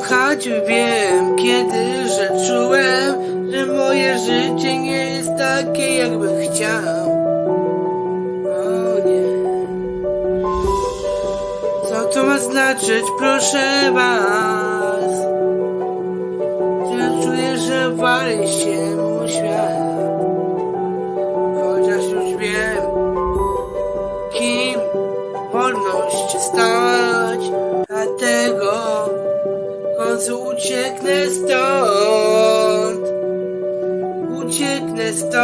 kochać wiem, kiedy że czułem, że moje życie nie jest takie, jakbym chciał. O nie. Co to ma znaczyć, proszę was? Ja czuję, że wali się mój świat. Ucieknę stąd. Ucieknę stąd.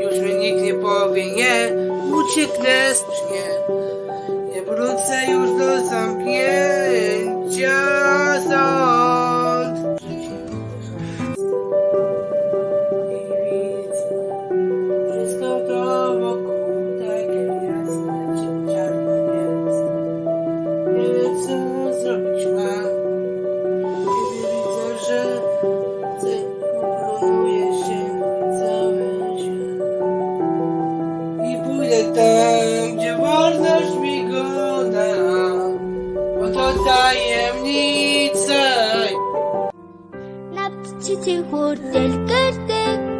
Już mi nikt nie powie nie, ucieknę. Nie, nie wrócę już do zamknięcia wiele zrobić ma. Kiedy widzę, że ty ukrunuje się cały świat. I pójdę tam, gdzie wolność mi go da, bo to tajemnica. Napczycie chłodel, kardek.